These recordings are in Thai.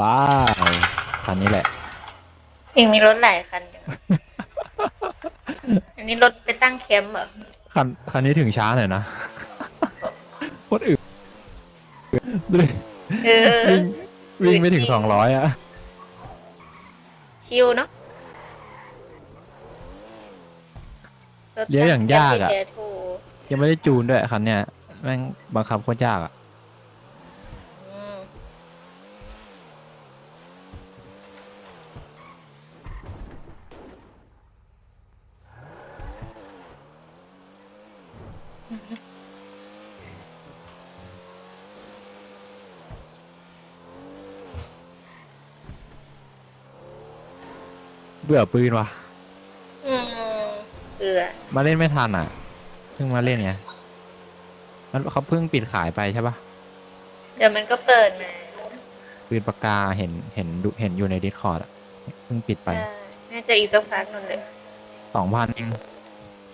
ป้าคันนี้แหละ เองมีรถหลายคันจัง อันนี้รถไปตั้งแคมป์เหรอ คันคันนี้ถึงช้าหน่อยนะ โคตรอึดดูดิเออ วิ่งวิ่งไม่ถึงสองร้อยอะชิวเนาะรถเลี้ยวอย่างยากอะตั้งแคมป์ที่แท้ถูกยังไม่ได้จูนด้วยคันเนี้ยแม่งบังคับโคตรยากอะ เบื่อปืนวะอืมเบื่อมาเล่นไม่ทันอะเพิ่งมาเล่นไงมันเขาเพิ่งปิดขายไปใช่ปะเดี๋ยวมันก็เปิดมาปืนปากกาเห็นเห็นดูเห็นอยู่ในดิสคอร์ดอะเพิ่งปิดไปใช่น่าจะอีกสักพักหนึงเลยสองพันเอง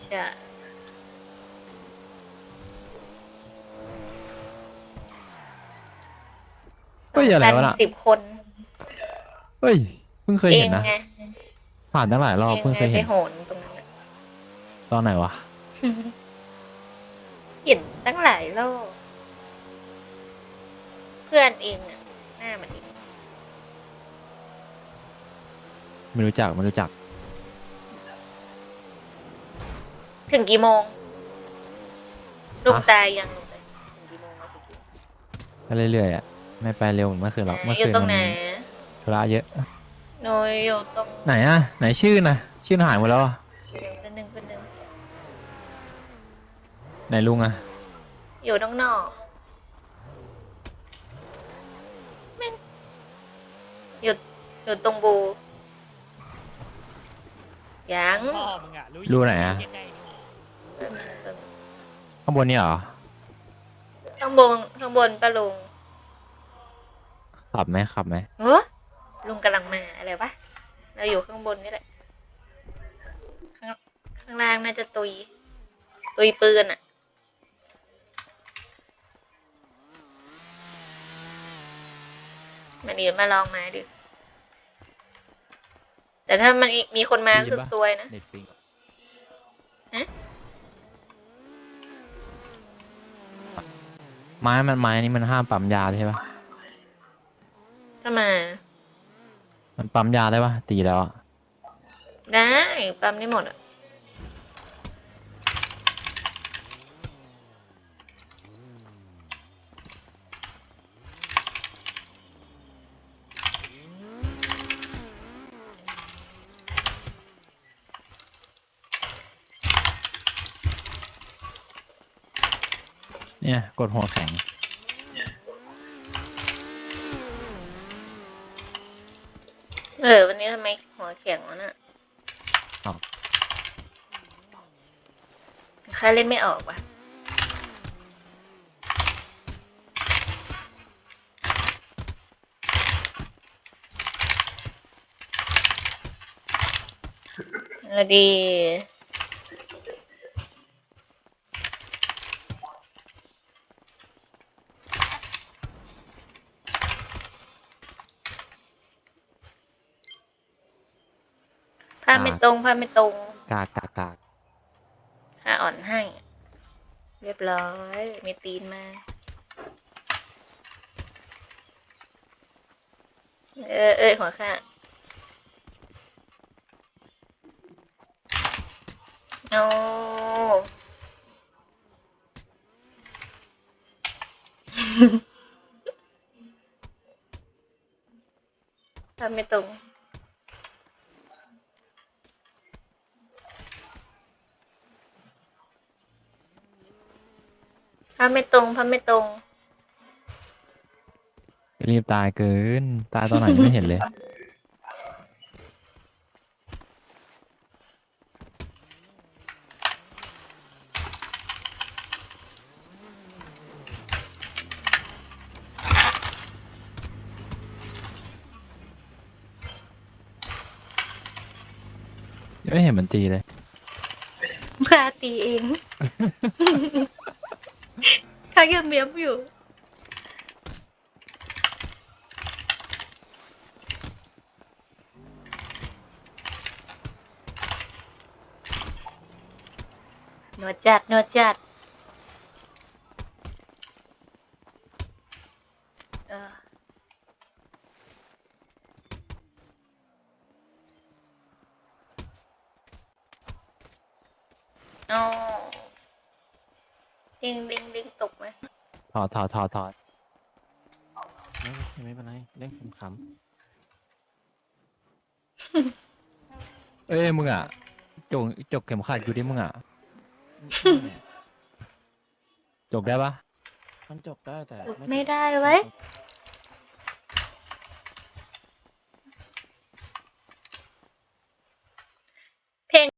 ใช่เฮ้ยอะไรวะน่ะสิบคนเฮ้ยเพิ่งเคยเอเห็งนนะไง ผ่านตั้งหลายรอบเองเพิ่งไงเคยไปเห็นโหนตรงนั้นน่ะตอนไหนวะ เห็นตั้งหลายรอบเพื่อนเองอะหน้ามันเองไม่รู้จัก ไม่รู้จัก ถึงกี่โมงลุงฮะตายยังลุงตายถึงกี่โมงแล้วถึงกี่โมงก็เรื่อยๆอะ ไม่ไปเร็วเหมือนเมื่อคืนหรอก เมื่ออยู่คืนตรงมันไหน ธุระเยอะ หนูอยู่ตรงไหนอะไหนชื่อนะชื่อหายหมดแล้วอะเป็นหนึ่งเป็นหนึ่งไหนลุงอะอยู่นอกนอกแม่งอยู่อยู่ตรงบูยังพ่อมึงอะรู้รู้ไหนอะใกล้ๆนี่ข้างบนนี่เหรอข้างบนข้างบนปะลุงขับไหมขับไหมเฮ้ ลุงกำลังมาอะไรวะ เราอยู่ข้างบนนี่แหละ ข้างข้างล่างน่าจะตุย ตุยปืนอะมาดีมาลองมาดิ แต่ถ้ามันมีคนมาคือซวยนะเน็ตปิงฮะไม้มันไม้นี่มันห้ามปั๊มยาใช่ปะถ้ามา มันปั๊มยาได้ปะตีแล้วอะได้ปั๊มได้หมดอะเนี่ย กดหัวแข็ง เออ วันนี้ทำไมหัวแข็งวะน่ะอ้าวข้าเล่นไม่ออกว่ะเออดี ภาพไม่ตรงภาพไม่ตรง กากกากกากค่าอ่อนให้ เรียบร้อย มีตีนมา เออเออหัวค่าโอ้ทำไม่ตรง ภาพไม่ตรงภาพไม่ตรง รีบตายเกิน ตายตอนไหนไม่เห็นเลยยังไม่เห็นมันตีเลยข้าตีเอง งยังเมียมอยู่หนวดจัดหนวดจัดเอออ๋อ ดิงดิงดิงตกไหมถอดถอดถอดถอดไม่ไม่เป็นไรเล่นขำเอ้ยมึงอะจกจกเข็มขัดอยู่ดิมึงอะๆเนี่ยจกได้ปะมันจบได้แต่ไม่ได้ไว้ย